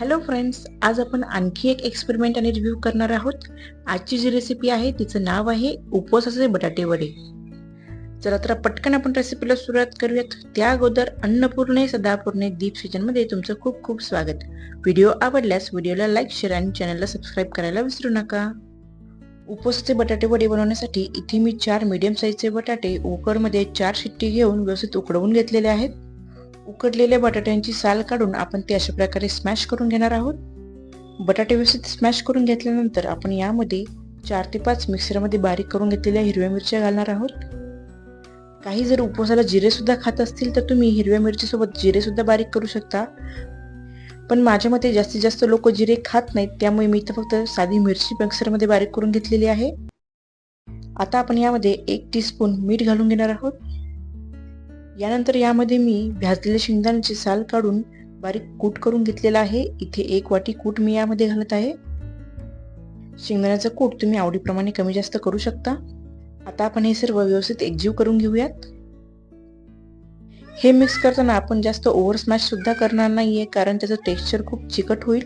Hello friends आज आपण आणखी एक एक्सपेरिमेंट आणि रिव्ह्यू करणार आहोत. आजची जी रेसिपी आहे तिचं नाव आहे उपवासाचे बटाटे वडे. चला तर पटकन आपण रेसिपीला सुरुवात करूयात. त्या अगोदर अन्नपूर्णे सदापूर्णे दीपमध्ये तुमचं खूप खूप स्वागत. व्हिडिओ आवडल्यास व्हिडिओला लाईक शेअर आणि चॅनलला सबस्क्राईब करायला विसरू नका. उपवासाचे बटाटे वडे बनवण्यासाठी इथे मी चार मीडियम साईजचे बटाटे उकरमध्ये चार शिट्टी घेऊन व्यवस्थित उकडवून घेतलेले आहेत. उकडलेल्या बटाट्यांची साल काढून आपण ते अशा प्रकारे स्मॅश करून घेणार आहोत. बटाटे व्यवस्थित स्मॅश करून घेतल्यानंतर आपण यामध्ये चार ते पाच मिक्सरमध्ये बारीक करून घेतलेल्या हिरव्या मिरच्या घालणार आहोत. काही जर उपवासाला जिरेसुद्धा खात असतील तर तुम्ही हिरव्या मिरचीसोबत जिरेसुद्धा बारीक करू शकता. पण माझ्या मते जास्तीत जास्त लोक जिरे खात नाहीत त्यामुळे मी तर फक्त साधी मिरची मिक्सरमध्ये बारीक करून घेतलेली आहे. आता आपण यामध्ये एक टीस्पून मीठ घालून घेणार आहोत. यानंतर यामध्ये मी भाजलेल्या शेंगदाण्याची साल काढून बारीक कूट करून घेतलेला आहे. इथे एक वाटी कूट मी यामध्ये घालत आहे. शेंगदाण्याचा कूट तुम्ही आवडीप्रमाणे कमी जास्त करू शकता. आता आपण हे सर्व व्यवस्थित एकजीव करून घेऊयात. हे मिक्स करताना आपण जास्त ओव्हर स्मॅश सुद्धा करणार आहे कारण त्याचं टेक्स्चर खूप चिकट होईल.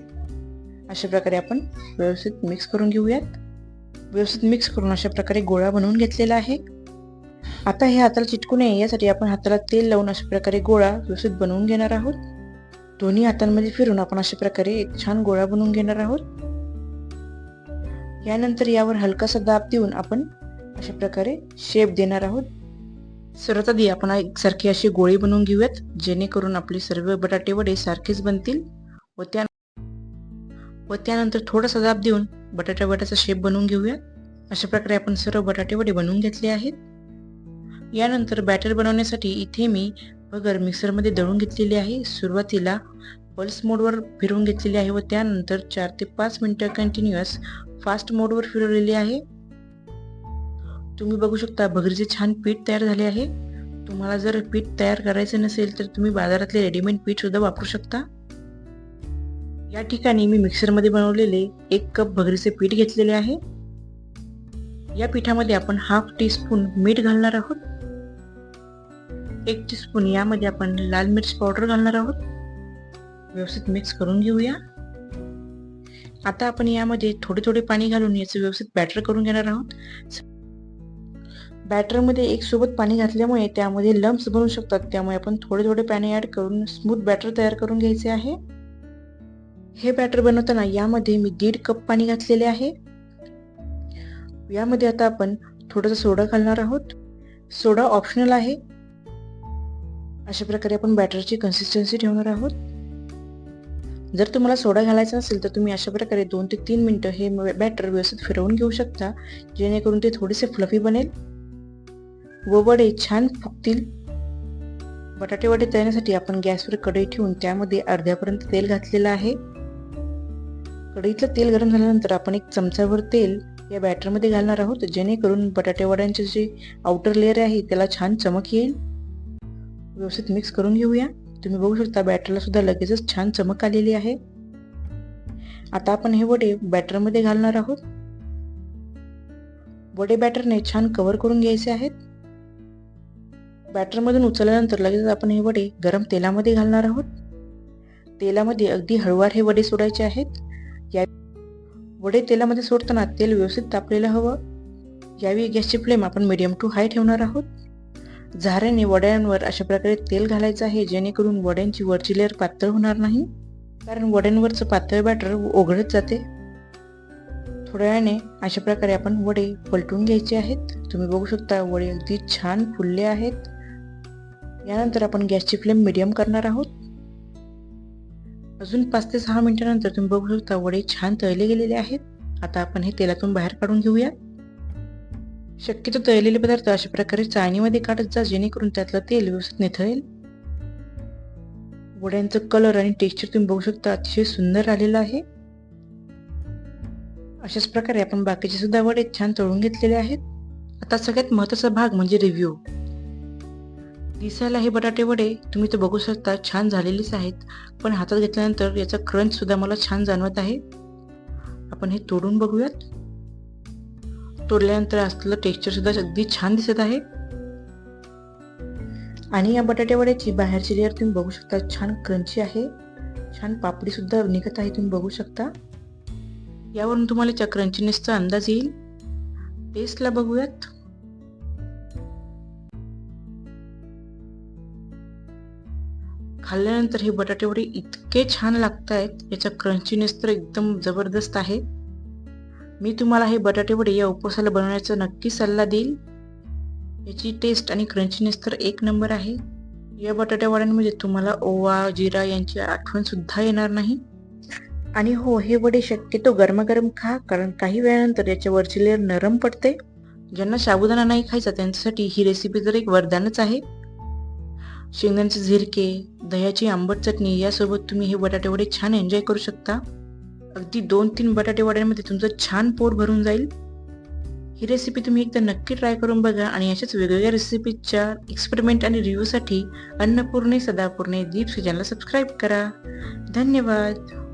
अशा प्रकारे आपण व्यवस्थित मिक्स करून घेऊयात. व्यवस्थित मिक्स करून अशा प्रकारे गोळा बनवून घेतलेला आहे. आता हे हाताला चिटकू नये यासाठी आपण हाताला तेल लावून अशा प्रकारे गोळा व्यवस्थित बनवून घेणार आहोत. दोन्ही हातांमध्ये फिरून आपण अशा प्रकारे एक छान गोळा बनवून घेणार आहोत. यानंतर यावर हलकासा दाब देऊन आपण अशा प्रकारे शेप देणार आहोत. सर्वात आधी आपण एकसारखी अशी गोळी बनवून घेऊयात जेणेकरून आपले सर्व बटाटे वडे सारखेच बनतील व त्या व त्यानंतर थोडासा दाब देऊन बटाटा वड्याचा शेप बनवून घेऊयात. अशा प्रकारे आपण सर्व बटाटे वडे बनवून घेतले आहेत. यानंतर बॅटर बनवण्यासाठी इथे मी बगर मिक्सरमध्ये दळून घेतलेली आहे. सुरुवातीला पल्स मोडवर फिरवून घेतलेली आहे व त्यानंतर चार ते पाच मिनटं कंटिन्युअस फास्ट मोडवर फिरवलेली आहे. तुम्ही बघू शकता भगरीचे छान पीठ तयार झाले आहे. तुम्हाला जर पीठ तयार करायचं नसेल तर तुम्ही बाजारातले रेडीमेड पीठ सुद्धा वापरू शकता. या ठिकाणी मी मिक्सरमध्ये बनवलेले एक कप भगरीचे पीठ घेतलेले आहे. या पिठामध्ये आपण हाफ टी स्पून मीठ घालणार आहोत. एक टी स्पून यामध्ये आपण लाल मिर्च पावडर घालणार आहोत. व्यवस्थित मिक्स करून घेऊया. आता आपण यामध्ये थोडे थोडे पाणी घालून याचं व्यवस्थित बॅटर करून घेणार आहोत. बॅटरमध्ये एक सोबत पाणी घातल्यामुळे त्यामध्ये लम्स बनू शकतात. त्यामुळे आपण थोडे थोडे पाणी ऍड करून स्मूथ बॅटर तयार करून घ्यायचे आहे. हे बॅटर बनवताना यामध्ये मी दीड कप पाणी घातलेले आहे. यामध्ये आता आपण थोडासा सोडा घालणार आहोत. सोडा ऑप्शनल आहे. अशा प्रकारे आपण बॅटरची कन्सिस्टन्सी ठेवणार आहोत. जर तुम्हाला सोडा घालायचा असेल तर तुम्ही अशा प्रकारे दोन ते तीन मिनटं हे बॅटर व्यवस्थित फिरवून घेऊ शकता जेणेकरून ते थोडेसे फ्लफी बनेल. व वडे छान फुगतील. बटाटे वडे तळण्यासाठी आपण गॅसवर कढई ठेवून त्यामध्ये अर्ध्यापर्यंत तेल घातलेलं आहे. कढईतलं तेल गरम झाल्यानंतर आपण एक चमचाभर तेल या बॅटरमध्ये घालणार आहोत जेणेकरून बटाटे वड्यांचे जे आउटर लेअर आहे त्याला छान चमक येईल. व्यवस्थित मिक्स करून घेऊया. तुम्ही बघू शकता बॅटरला सुद्धा लगेचच छान चमक आलेली आहे. आता आपण हे वडे बॅटरमध्ये घालणार आहोत. वडे बॅटरने छान कव्हर करून घ्यायचे आहेत. बॅटरमधून उचलल्यानंतर लगेच आपण हे वडे गरम तेलामध्ये घालणार आहोत. तेलामध्ये अगदी हळूवार हे वडे सोडायचे आहेत. या वडे तेलामध्ये सोडताना तेल व्यवस्थित तापलेलं हवं. यावेळी गॅसची फ्लेम आपण मिडियम टू हाय ठेवणार आहोत. झाऱ्याने वड्यांवर अशा प्रकारे तेल घालायचं आहे जेणेकरून वड्यांची वरची लेअर पातळ होणार नाही. कारण वड्यांवरचं पातळ बॅटर ओघळत जाते. थोड्या वेळाने अशा प्रकारे आपण वडे पलटून घ्यायचे आहेत. तुम्ही बघू शकता वडे अगदी छान फुलले आहेत. यानंतर आपण गॅसची फ्लेम मिडियम करणार आहोत. अजून पाच ते सहा मिनिटानंतर तुम्ही बघू शकता वडे छान तळले गेलेले आहेत. आता आपण हे तेलातून बाहेर काढून घेऊया. शक्यतो तळलेले पदार्थ अशा प्रकारे चाळणीमध्ये काढत जा जेणेकरून त्यातलं तेल व्यवस्थित निथळेल. वड्यांचं कलर आणि टेक्स्चर तुम्ही बघू शकता अतिशय सुंदर आलेलं आहे. अशाच प्रकारे आपण बाकीचे सुद्धा वडे छान तळून घेतलेले आहेत. आता सगळ्यात महत्त्वाचा भाग म्हणजे रिव्ह्यू दिसायला हे बटाटे वडे तुम्ही तर बघू शकता छान झालेलेच आहेत पण हातात घेतल्यानंतर याचा क्रंच सुद्धा मला छान जाणवत आहे. आपण हे तोडून बघूयात. तोडल्यानंतर असलेलं टेक्स्चर सुद्धा अगदी छान दिसत आहे. आणि या बटाटे वड्याची बाहेरची लेअर तुम्ही बघू शकता छान क्रंची आहे. छान पापडी सुद्धा निघत आहे तुम्ही बघू शकता. यावरून तुम्हाला क्रंचीनेसचा अंदाज येईल. टेस्टला बघूयात. खाल्ल्यानंतर हे बटाटेवडे इतके छान लागत आहेत याचा क्रंचीनेस तर एकदम जबरदस्त आहे. मी तुम्हाला हे बटाटेवडे या उपवासाला बनवण्याचा नक्की सल्ला देईल. याची टेस्ट आणि क्रंचीनेस तर एक नंबर आहे. या बटाट्यावड्यांमध्ये तुम्हाला ओवा जिरा यांची आठवण सुद्धा येणार नाही. आणि हो हे वडे शक्यतो गरमागरम खा कारण काही वेळानंतर याच्यावरची लेअर नरम पडते. ज्यांना साबुदाणा नाही खायचा त्यांच्यासाठी ही रेसिपी तर एक वरदानच आहे. शेंगदाण्याचे झिरके दह्याची आंबट चटणी यासोबत तुम्ही हे बटाटे वडे छान एन्जॉय करू शकता. अगदी दोन तीन बटाटे वड्यांमध्ये तुमचं छान पोट भरून जाईल. ही रेसिपी तुम्ही एकदा नक्की ट्राय करून बघा आणि अशाच वेगवेगळ्या रेसिपीच्या एक्सपेरिमेंट आणि रिव्ह्यूसाठी अन्नपूर्णे सदापूर्णे दीप सिजनला सबस्क्राईब करा. धन्यवाद.